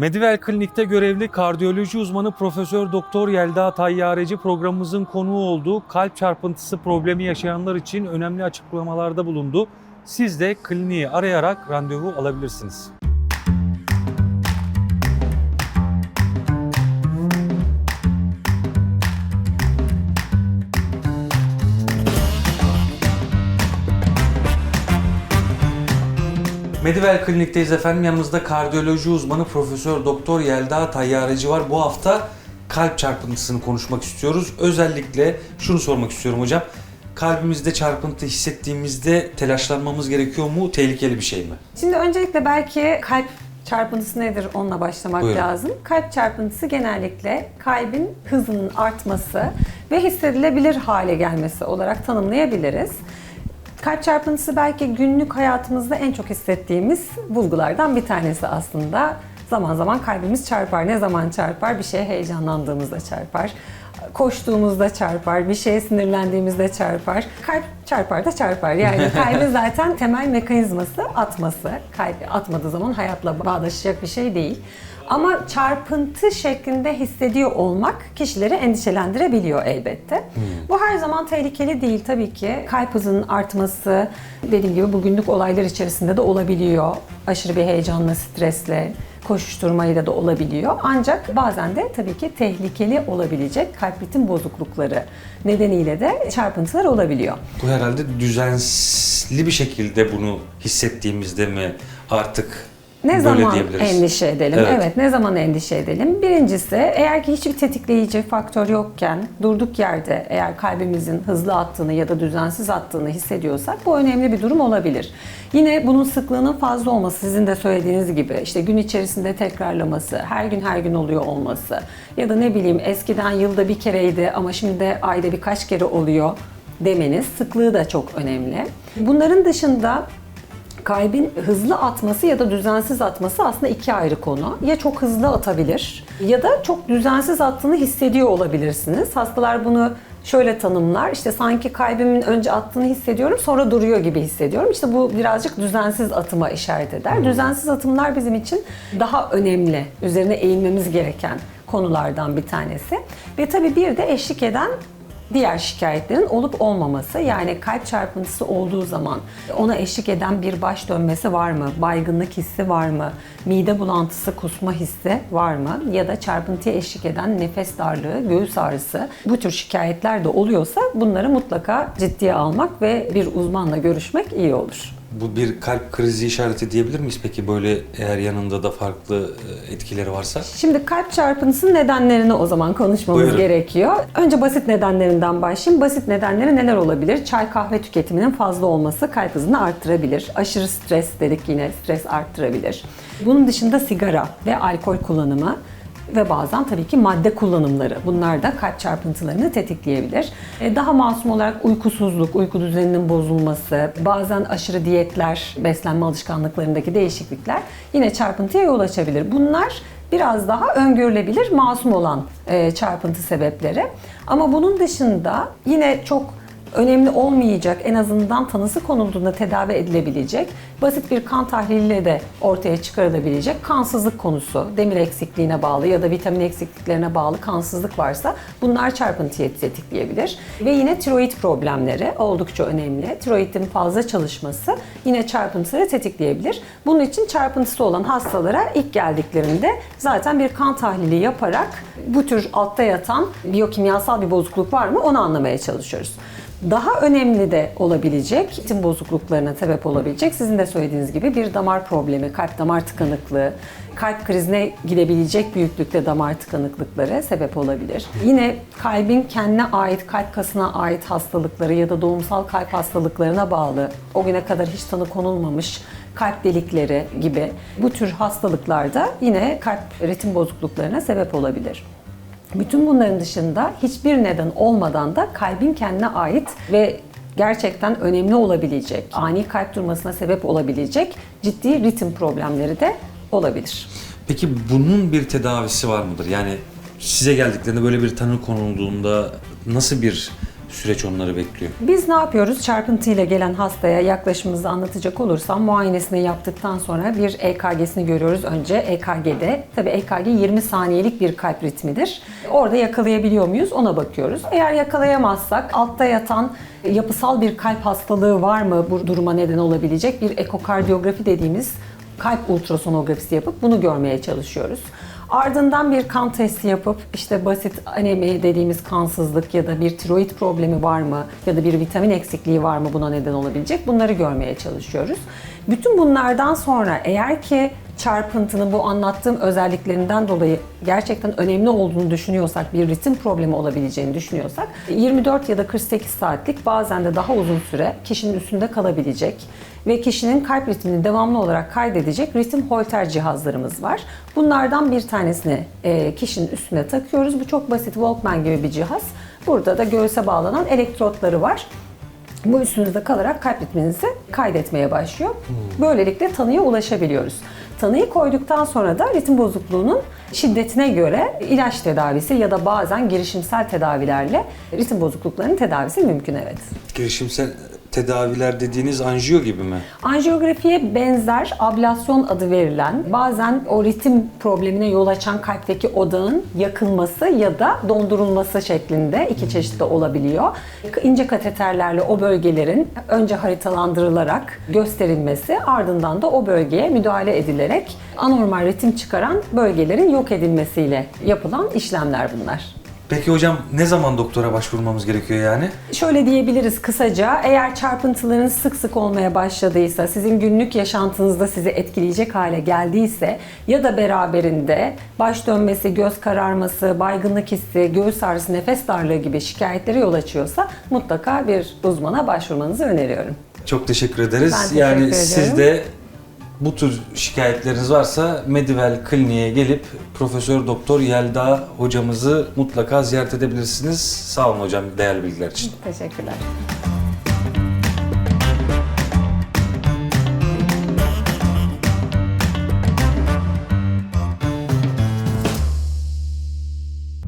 Medivel Klinik'te görevli kardiyoloji uzmanı Profesör Doktor Yelda Tayyareci programımızın konuğu olduğu kalp çarpıntısı problemi yaşayanlar için önemli açıklamalarda bulundu. Siz de kliniği arayarak randevu alabilirsiniz. Medivel Klinik'teyiz efendim. Yanımızda kardiyoloji uzmanı Profesör Doktor Yelda Tayyareci var. Bu hafta kalp çarpıntısını konuşmak istiyoruz. Özellikle şunu sormak istiyorum hocam. Kalbimizde çarpıntı hissettiğimizde telaşlanmamız gerekiyor mu? Tehlikeli bir şey mi? Şimdi öncelikle belki kalp çarpıntısı nedir onunla başlamak Buyurun. lazım. Kalp çarpıntısı genellikle kalbin hızının artması ve hissedilebilir hale gelmesi olarak tanımlayabiliriz. Kalp çarpıntısı belki günlük hayatımızda en çok hissettiğimiz bulgulardan bir tanesi aslında. Zaman zaman kalbimiz çarpar. Ne zaman çarpar? Bir şeye heyecanlandığımızda çarpar. Koştuğumuzda çarpar, bir şeye sinirlendiğimizde çarpar. Kalp çarpar da çarpar. Yani kalbin zaten temel mekanizması atması. Kalp atmadığı zaman hayatla bağdaşacak bir şey değil. Ama çarpıntı şeklinde hissediyor olmak kişileri endişelendirebiliyor elbette. Bu her zaman tehlikeli değil tabii ki. Kalp hızının artması dediğim gibi bugünlük olaylar içerisinde de olabiliyor. Aşırı bir heyecanla, stresle, koşuşturmayla da olabiliyor. Ancak bazen de tabii ki tehlikeli olabilecek kalp ritim bozuklukları nedeniyle de çarpıntılar olabiliyor. Bu herhalde düzenli bir şekilde bunu hissettiğimizde mi artık Ne böyle zaman endişe edelim? Evet. Evet. ne zaman endişe edelim? Birincisi eğer ki hiçbir tetikleyici faktör yokken durduk yerde eğer kalbimizin hızlı attığını ya da düzensiz attığını hissediyorsak bu önemli bir durum olabilir. Yine bunun sıklığının fazla olması sizin de söylediğiniz gibi işte gün içerisinde tekrarlaması, her gün her gün oluyor olması ya da ne bileyim eskiden yılda bir kereydi ama şimdi de ayda birkaç kere oluyor demeniz sıklığı da çok önemli. Bunların dışında Kalbin hızlı atması ya da düzensiz atması aslında iki ayrı konu. Ya çok hızlı atabilir ya da çok düzensiz attığını hissediyor olabilirsiniz. Hastalar bunu şöyle tanımlar. İşte sanki kalbimin önce attığını hissediyorum sonra duruyor gibi hissediyorum. İşte bu birazcık düzensiz atıma işaret eder. Düzensiz atımlar bizim için daha önemli. Üzerine eğilmemiz gereken konulardan bir tanesi. Ve tabii bir de eşlik eden diğer şikayetlerin olup olmaması yani kalp çarpıntısı olduğu zaman ona eşlik eden bir baş dönmesi var mı? Baygınlık hissi var mı? Mide bulantısı, kusma hissi var mı? Ya da çarpıntıya eşlik eden nefes darlığı, göğüs ağrısı bu tür şikayetler de oluyorsa bunları mutlaka ciddiye almak ve bir uzmanla görüşmek iyi olur. Bu bir kalp krizi işareti diyebilir miyiz peki böyle eğer yanında da farklı e, etkileri varsa? Şimdi kalp çarpıntısının nedenlerini o zaman konuşmamız Buyurun. gerekiyor. Önce basit nedenlerinden başlayayım. Basit nedenleri neler olabilir? Çay kahve tüketiminin fazla olması kalp hızını arttırabilir. Aşırı stres dedik yine stres arttırabilir. Bunun dışında sigara ve alkol kullanımı ve bazen tabii ki madde kullanımları. Bunlar da kalp çarpıntılarını tetikleyebilir. E, Daha masum olarak uykusuzluk, uyku düzeninin bozulması, bazen aşırı diyetler, beslenme alışkanlıklarındaki değişiklikler yine çarpıntıya yol açabilir. Bunlar biraz daha öngörülebilir, masum olan e, çarpıntı sebepleri. Ama bunun dışında yine çok önemli olmayacak, en azından tanısı konulduğunda tedavi edilebilecek, basit bir kan tahliliyle de ortaya çıkarılabilecek kansızlık konusu, demir eksikliğine bağlı ya da vitamin eksikliklerine bağlı kansızlık varsa bunlar çarpıntıyı tetikleyebilir. Ve yine tiroid problemleri oldukça önemli. Tiroidin fazla çalışması yine çarpıntıları tetikleyebilir. Bunun için çarpıntısı olan hastalara ilk geldiklerinde zaten bir kan tahlili yaparak bu tür altta yatan biyokimyasal bir bozukluk var mı onu anlamaya çalışıyoruz. Daha önemli de olabilecek, ritim bozukluklarına sebep olabilecek sizin de söylediğiniz gibi bir damar problemi, kalp damar tıkanıklığı, kalp krizine gidebilecek büyüklükte damar tıkanıklıkları sebep olabilir. Yine kalbin kendine ait, kalp kasına ait hastalıkları ya da doğumsal kalp hastalıklarına bağlı, o güne kadar hiç tanı konulmamış kalp delikleri gibi bu tür hastalıklarda yine kalp ritim bozukluklarına sebep olabilir. Bütün bunların dışında hiçbir neden olmadan da kalbin kendine ait ve gerçekten önemli olabilecek, ani kalp durmasına sebep olabilecek ciddi ritim problemleri de olabilir. Peki bunun bir tedavisi var mıdır? Yani size geldiklerinde böyle bir tanı konulduğunda nasıl bir süreç onları bekliyor? Biz ne yapıyoruz? Çarpıntıyla gelen hastaya yaklaşımımızı anlatacak olursam muayenesini yaptıktan sonra bir EKG'sini görüyoruz önce EKG'de. Tabii EKG 20 saniyelik bir kalp ritmidir. Orada yakalayabiliyor muyuz ona bakıyoruz. Eğer yakalayamazsak altta yatan yapısal bir kalp hastalığı var mı bu duruma neden olabilecek bir ekokardiyografi dediğimiz kalp ultrasonografisi yapıp bunu görmeye çalışıyoruz. Ardından bir kan testi yapıp işte basit anemi dediğimiz kansızlık ya da bir tiroid problemi var mı ya da bir vitamin eksikliği var mı buna neden olabilecek bunları görmeye çalışıyoruz. Bütün bunlardan sonra eğer ki çarpıntının bu anlattığım özelliklerinden dolayı gerçekten önemli olduğunu düşünüyorsak, bir ritim problemi olabileceğini düşünüyorsak 24 ya da 48 saatlik bazen de daha uzun süre kişinin üstünde kalabilecek ve kişinin kalp ritmini devamlı olarak kaydedecek ritim holter cihazlarımız var. Bunlardan bir tanesini e, kişinin üstüne takıyoruz. Bu çok basit Walkman gibi bir cihaz. Burada da göğüse bağlanan elektrotları var. Bu üstünüzde kalarak kalp ritminizi kaydetmeye başlıyor. Böylelikle tanıya ulaşabiliyoruz. Tanıyı koyduktan sonra da ritim bozukluğunun şiddetine göre ilaç tedavisi ya da bazen girişimsel tedavilerle ritim bozukluklarının tedavisi mümkün evet. Girişimsel tedaviler dediğiniz anjiyo gibi mi? Anjiyografiye benzer ablasyon adı verilen bazen o ritim problemine yol açan kalpteki odağın yakılması ya da dondurulması şeklinde iki çeşitli olabiliyor. İnce kateterlerle o bölgelerin önce haritalandırılarak gösterilmesi ardından da o bölgeye müdahale edilerek anormal ritim çıkaran bölgelerin yok edilmesiyle yapılan işlemler bunlar. Peki hocam ne zaman doktora başvurmamız gerekiyor yani? Şöyle diyebiliriz kısaca, eğer çarpıntılarınız sık sık olmaya başladıysa, sizin günlük yaşantınızda sizi etkileyecek hale geldiyse ya da beraberinde baş dönmesi, göz kararması, baygınlık hissi, göğüs ağrısı, nefes darlığı gibi şikayetlere yol açıyorsa mutlaka bir uzmana başvurmanızı öneriyorum. Çok teşekkür ederiz. Ben teşekkür yani ediyorum. siz de bu tür şikayetleriniz varsa Medivel Kliniğe gelip Profesör Doktor Yelda hocamızı mutlaka ziyaret edebilirsiniz. Sağ olun hocam değerli bilgiler için. Teşekkürler.